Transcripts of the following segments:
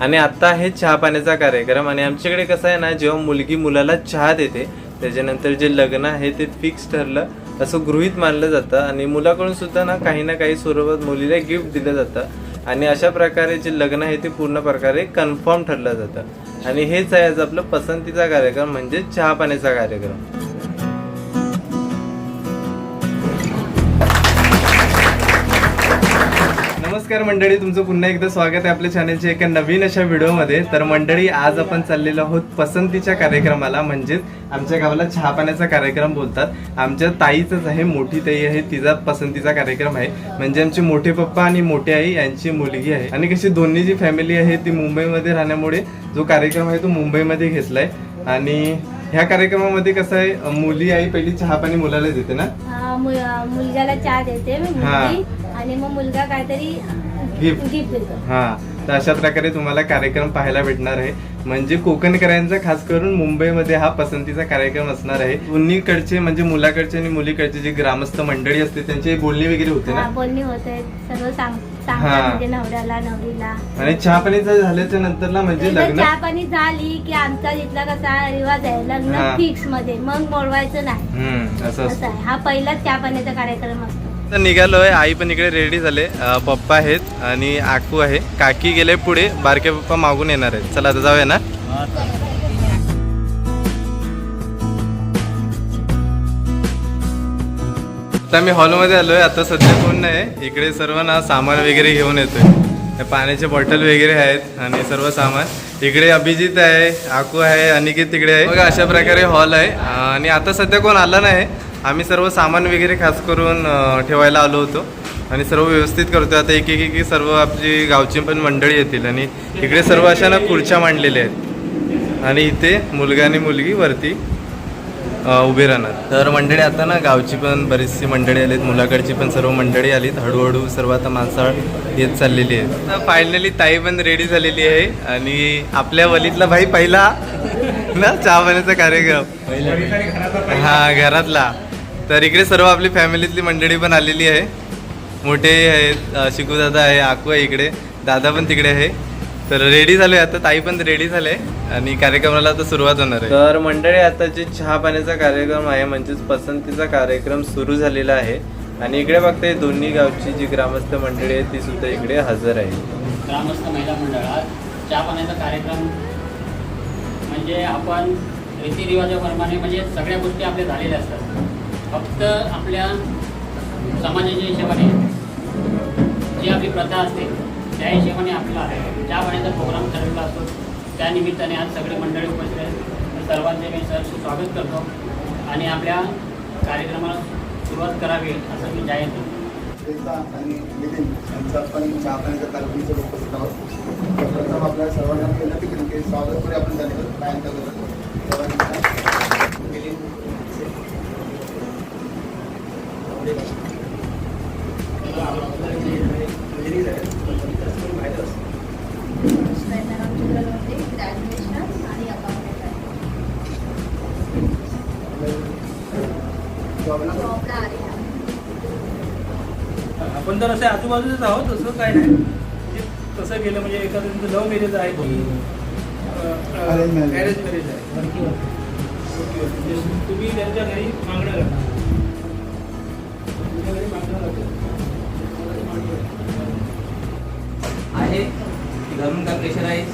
आणि आता आहे चहा पाण्याचा कार्यक्रम आणि आमच्याकडे कसं आहे ना जेव्हा मुलगी मुलाला चहा देते त्याच्यानंतर जे लग्न आहे ते फिक्स ठरलं असं गृहीत मानलं जातं. आणि मुलाकडून सुद्धा ना काही ना काही स्वरूपात मुलीला गिफ्ट दिलं जातं. आणि अशा प्रकारे जे लग्न आहे ते पूर्ण प्रकारे कन्फर्म ठरलं जातं. आणि हेच आहे आज आपलं पसंतीचा कार्यक्रम म्हणजे चहा पाण्याचा कार्यक्रम. नमस्कार मंडळी तुमचं पुन्हा एकदा स्वागत आहे आपल्या चॅनलच्या एका नवीन अशा व्हिडिओमध्ये. तर मंडळी आज आपण चाललेलो आहोत पसंतीच्या कार्यक्रमाला. म्हणजेच आमच्या गावाला चहा पाण्याचा कार्यक्रम बोलतात. आमच्या ताईचंच आहे मोठी ताई आहे तिचा पसंतीचा कार्यक्रम आहे. म्हणजे आमचे मोठे पप्पा आणि मोठी आई यांची मुलगी आहे. आणि कशी दोन्ही जी फॅमिली आहे ती मुंबईमध्ये राहण्यामुळे जो कार्यक्रम आहे तो मुंबईमध्ये घेतलाय. आणि ह्या कार्यक्रमामध्ये कसं आहे मुली आई पहिली चहा पाणी मुलाला देते ना? हा, मु- मुलग्याला चहा देते हा. आणि मग मुलगा काहीतरी. गिफ्ट हा तर अशा प्रकारे तुम्हाला कार्यक्रम पाहायला भेटणार आहे. म्हणजे कोकणकरांचा खास करून मुंबईमध्ये हा पसंतीचा कार्यक्रम असणार आहे. दोन्हीकडचे म्हणजे मुलाकडचे आणि मुलीकडचे जे ग्रामस्थ मंडळी असते त्यांची बोलणी वगैरे होते हा, ना बोलणी होते. सर्व सांग. सांगतात म्हणजे नवऱ्याला नवरीला. आणि चहा झाल्याच्यानंतर ना म्हणजे लग्न? चहा पाणी झाली की आमचा तिथला कसा रिवाज आहे लग्न हा. फिक्समध्ये मग बोलवायचं नाही. हम्म असं असं असतं आहे. हा पहिलाच चहा पाण्याचा कार्यक्रम असतो. निघालोय. आई पण इकडे रेडी झाले. पप्पा आहेत आणि आकू आहे. काकी गेले पुढे. बारके पप्पा मागून येणार आहेत. चला आता जाऊया ना? आता मी हॉलमध्ये आलोय. आता सध्या कोण नाही इकडे सर्व ना सामान वगैरे घेऊन येतोय. पाण्याचे बॉटल वगैरे आहेत आणि सर्व सामान. इकडे अभिजित आहे आकू आहे अनिकेत तिकडे आहे. बघा अशा प्रकारे हॉल आहे. आणि आता सध्या कोण आला नाही. आम्ही सर्व सामान वगैरे खास करून ठेवायला आलो होतो. आणि सर्व व्यवस्थित करतो आता एक एक एक सर्व आपली गावची पण मंडळी येतील आणि इकडे सर्व अशा ना खुर्च्या मांडलेल्या आहेत. आणि इथे मुलगा आणि मुलगी वरती उभे राहणार. तर मंडळी आता ना गावची पण बरीचशी मंडळी आलीत मुलाकडची पण सर्व मंडळी आलीत. हळूहळू सर्व आता माणसाळ येत चाललेली आहे फायनली ताई पण रेडी झालेली आहे. आणि आपल्या वलीतला भाई पहिला ना चहा पाण्याचा कार्यक्रम. हा घरातला. तर इकडे सर्व आपली फॅमिलीतली मंडळी पण आलेली आहे. मोठे आहेत शिकू दादा आहे आकू आहे इकडे दादा पण तिकडे आहे. तर रेडी झालोय आता ताई पण रेडी झाले आणि कार्यक्रमाला आता सुरुवात होणार आहे. तर मंडळी आता जे चहा पाण्याचा कार्यक्रम आहे म्हणजेच पसंतीचा कार्यक्रम सुरू झालेला आहे. आणि इकडे बघताय दोन्ही गावची जी ग्रामस्थ मंडळी आहे ती सुद्धा इकडे हजर आहे ग्रामस्थ महिला मंडळात चहा पाण्याचा कार्यक्रम म्हणजे आपण रीतिरिवाजाप्रमाणे म्हणजे सगळ्या गोष्टी आपल्या झालेल्या असतात. फक्त आपल्या समाजाच्या हिशोबाने जी आपली प्रथा असते त्या हिशोबाने आपला चहा पाण्याचा प्रोग्राम ठरवला असतो त्या निमित्ताने आज सगळे मंडळी उपस्थित आहेत. तर सर्वांचे मी सर स्वागत करतो आणि आपल्या कार्यक्रमाला सुरुवात करावी असं मी जाहीर करतो. आणि नितीन यांचा पण चहा पाण्याच्या कार्यक्रमाचं उपस्थित आहोत. प्रथम आपल्या सर्वांना विनंती केली की स्वागत करूया आपण झालेलं. प्लॅन आपण तर असे आजूबाजूच आहोत तसं काय नाही. म्हणजे कसं गेलं म्हणजे एखादं तुमचं लव्ह मॅरेज आहे. मॅरेज मॅरेज आहे. तुम्ही त्यांच्या घरी मागणं करता. आहे. की घरून का प्रेशराईज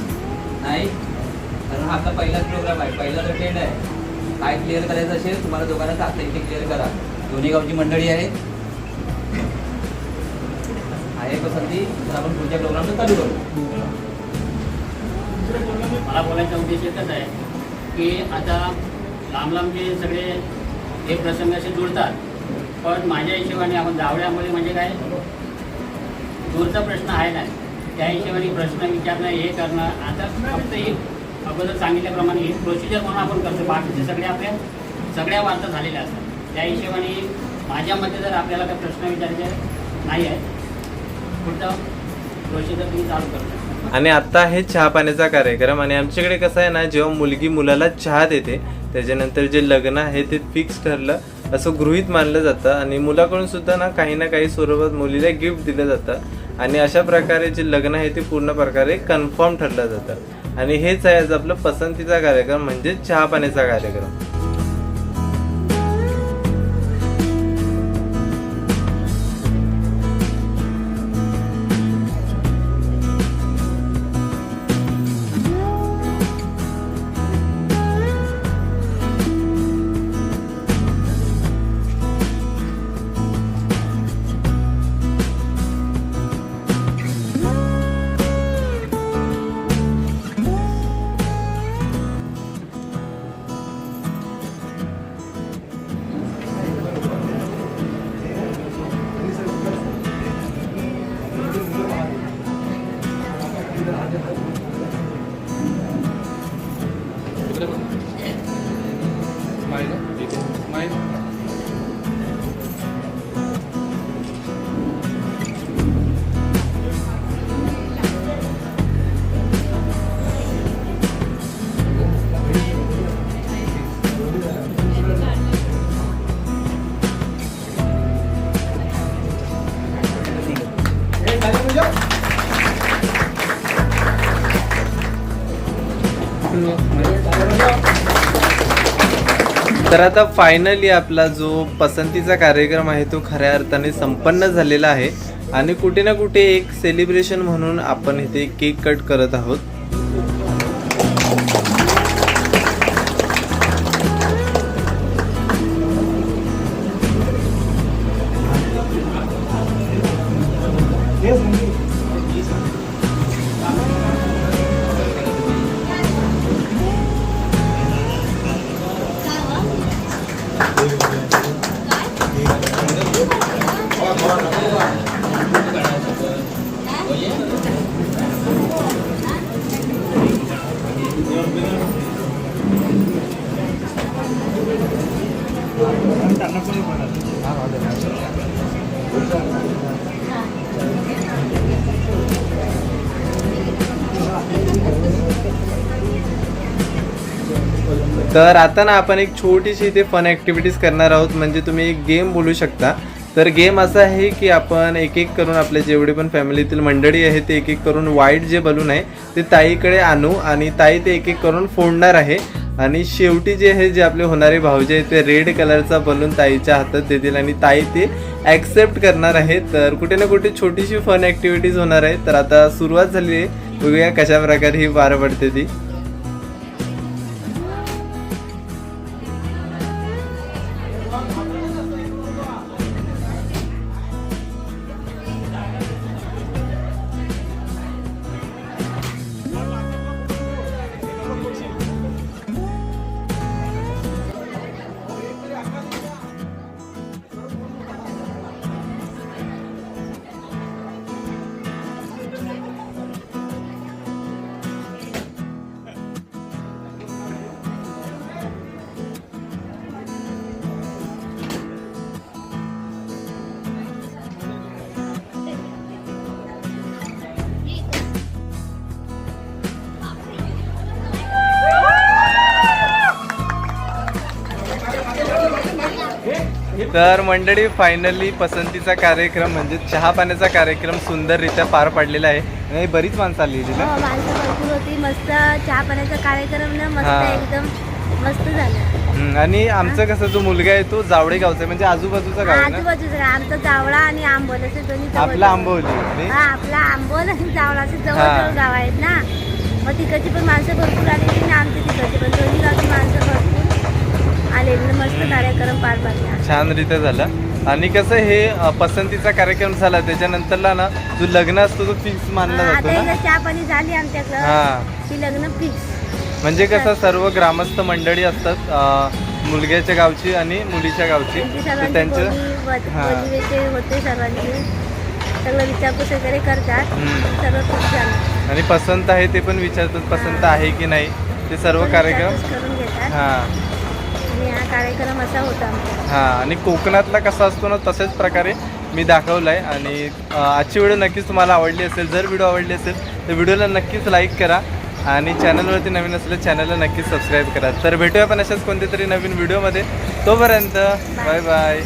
नाही. कारण हा आपला पहिलाच प्रोग्राम आहे. पहिला तर ट्रेंड आहे. काय क्लिअर करायचं असेल तुम्हाला दोघांना सांगता इथे क्लिअर करा. दोन्ही गावची मंडळी आहे आहे पसंती तर आपण पुढच्या प्रोग्रामचं चालू करू. मला बोलायचा उद्देश एकच आहे की आता लांब लांबचे सगळे हे प्रसंग असे जुळतात. पण माझ्या हिशोबाने आपण जावळ्यामध्ये म्हणजे काय? दूरचा प्रश्न आहे नाही. त्या हिशोबाने प्रश्न विचारणं हे करणं आता फक्त एक अगोदर सांगितल्याप्रमाणे ही प्रोसिजर म्हणून आपण करतो. बाकीचे सगळे आपल्या सगळ्या वार्ता झालेल्या असतात. त्या हिशोबाने माझ्या मते जर आपल्याला काही प्रश्न विचारायचे नाही आहे पुढचं प्रोसिजर तुम्ही चालू करतो आणि आता हे चहा पाण्याचा कार्यक्रम आणि आमच्याकडे कसं आहे ना जेव्हा मुलगी मुलाला चहा देते त्याच्यानंतर जे लग्न आहे ते फिक्स ठरलं असं गृहित मानलं जातं. आणि मुलाकडून सुद्धा ना काही ना काही स्वरूपात मुलीला गिफ्ट दिलं जातं. आणि अशा प्रकारे जे लग्न आहे ते पूर्ण प्रकारे कन्फर्म ठरलं जातं. आणि हेच आहे आज आपलं पसंतीचा कार्यक्रम म्हणजे चहा पाण्याचा कार्यक्रम. तर आता फायनली आपला जो पसंतीचा कार्यक्रम आहे तो खऱ्या अर्थाने संपन्न झालेला आहे. आणि कुठे ना कुठे एक सेलिब्रेशन म्हणून आपण इथे केक कट करत आहोत. तर आता ना आपण एक छोटीशी इथे फन ॲक्टिव्हिटीज करणार आहोत. म्हणजे तुम्ही एक गेम बोलू शकता. तर गेम असा आहे की आपण एक एक करून आपल्या जेवढे पण फॅमिलीतील मंडळी आहे ते एक एक करून वाईट जे बलून आहे ते ताईकडे आणू आणि ताई ते एक एक करून फोडणार आहे. आणि शेवटी जे आहे जे आपले होणारे भाऊजे आहे ते रेड कलरचा बलून ताईच्या हातात देतील आणि ताई ते ॲक्सेप्ट करणार आहे. तर कुठे ना कुठे छोटीशी फन ॲक्टिव्हिटीज होणार आहे. तर आता सुरुवात झाली आहे. बघूया कशा प्रकारे ही पार पडते ती. तर मंडळी फायनली पसंतीचा कार्यक्रम म्हणजे चहा पाण्याचा कार्यक्रम सुंदररित्या पार पाडलेला आहे. आणि बरीच माणसं आली हो, ना माणसं भरपूर होती. मस्त चहा पाण्याचा कार्यक्रम ना मस्त हा. एकदम मस्त झाला. हम्म, आणि आमचा कसं जो मुलगा आहे तो जावडे गावचा आहे. म्हणजे आजूबाजूचा गाव आहे ना? आजूबाजूचा आमचा जावळा आणि आंबोल असे दोन्ही जवळ आपला आंबवली आणि हा आपला आंबोल आणि जावळा असे जवळ हा. जवळ गाव आहेत ना. मग तिकडची पण माणसं भरपूर आलेली ना आमच्या तिकडची पण. दोन्ही गावची माणसं भरपूर आलेली ना मस्त कार्यक्रम पार पडला छानरित्या झाला. आणि कसं हे पसंतीचा कार्यक्रम झाला त्याच्यानंतरला ना जो लग्न असतो तो फिक्स मानला जातो आता ना एकदा चहा पाणी झाली आमच्याकडं. हा. की लग्न फिक्स म्हणजे कसं सर्व ग्रामस्थ मंडळी असतात अ, मुलग्याच्या गावची आणि मुलीच्या गावची. त्यांची तर सर्वांची त्यांचं बोलणी, वध- हा. वधूचे होते सर्वांची. सगळं विचारपूस वगैरे करतात. हम्म. सर्व खूप झालं आणि पसंत आहे ते पण विचारतात पसंत आहे की नाही? ते सर्व कार्यक्रम विचारपूस करून घेतात. हा. आणि हा कार्यक्रम असा होता आमचा. हा आणि कोकणातला कसा असतो ना तशाच प्रकारे मी दाखवला आहे आणि अ, आजची व्हिडिओ नक्कीच तुम्हाला आवडली असेल जर व्हिडिओ आवडली असेल तर व्हिडिओला नक्कीच लाईक करा. आणि चॅनलवरती नवीन असलं चॅनलला नक्कीच सबस्क्राईब करा. तर भेटूया आपण अशाच कोणत्या तरी नवीन व्हिडिओमध्ये. तोपर्यंत बाय बाय